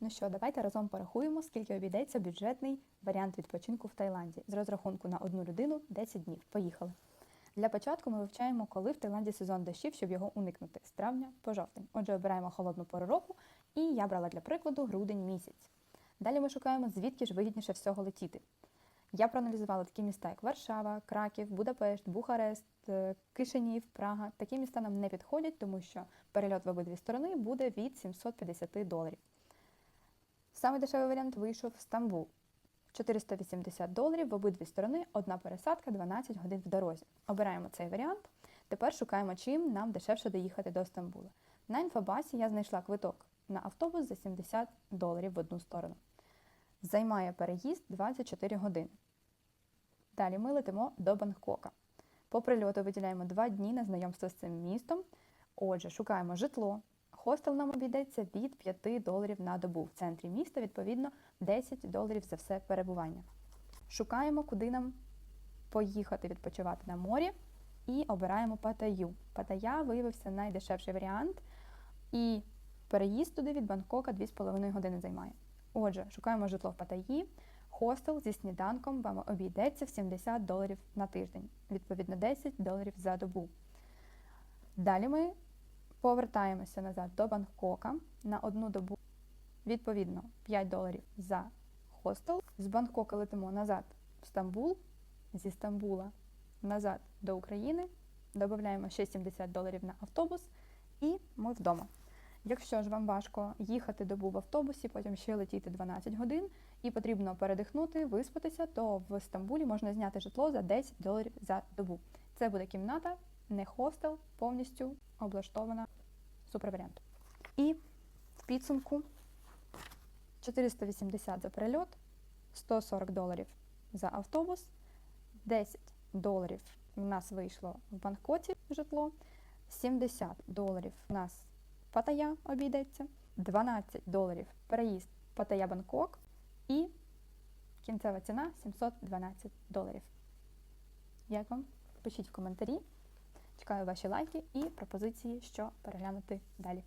Ну що, давайте разом порахуємо, скільки обійдеться бюджетний варіант відпочинку в Таїланді з розрахунку на одну людину 10 днів. Поїхали. Для початку ми вивчаємо, коли в Таїланді сезон дощів, щоб його уникнути з травня по жовтень. Отже, обираємо холодну пору року, і я брала для прикладу грудень місяць. Далі ми шукаємо, звідки ж вигідніше всього летіти. Я проаналізувала такі міста, як Варшава, Краків, Будапешт, Бухарест, е, Кишинів, Прага. Такі міста нам не підходять, тому що перельот в обидві сторони буде від 750 доларів. Саме дешевий варіант вийшов в Стамбул. 480 доларів в обидві сторони, одна пересадка, 12 годин в дорозі. Обираємо цей варіант. Тепер шукаємо, чим нам дешевше доїхати до Стамбула. На інфобасі я знайшла квиток на автобус за 70 доларів в одну сторону. Займає переїзд 24 години. Далі ми летимо до Бангкока. По прильоту виділяємо 2 дні на знайомство з цим містом. Отже, шукаємо житло. Хостел нам обійдеться від 5 доларів на добу. В центрі міста, відповідно, 10 доларів за все перебування. Шукаємо, куди нам поїхати відпочивати на морі, і обираємо Паттайю. Паттайя виявився найдешевший варіант, і переїзд туди від Бангкока 2,5 години займає. Отже, шукаємо житло в Паттайї. Хостел зі сніданком вам обійдеться в 70 доларів на тиждень, відповідно 10 доларів за добу. Далі ми повертаємося назад до Бангкока на одну добу, відповідно 5 доларів за хостел. З Бангкока летимо назад в Стамбул, зі Стамбула назад до України, додаємо ще 70 доларів на автобус, і ми вдома. Якщо ж вам важко їхати добу в автобусі, потім ще летіти 12 годин, і потрібно передихнути, виспатися, то в Стамбулі можна зняти житло за 10 доларів за добу. Це буде кімната, не хостел, повністю облаштована суперваріант. І в підсумку 480 за перельот, 140 доларів за автобус, 10 доларів в нас вийшло в Бангкоті житло, 70 доларів у нас Паттайя обійдеться, 12 доларів переїзд Паттайя Бангкок і кінцева ціна 712 доларів. Як вам? Пишіть в коментарі. Чекаю ваші лайки і пропозиції, що переглянути далі.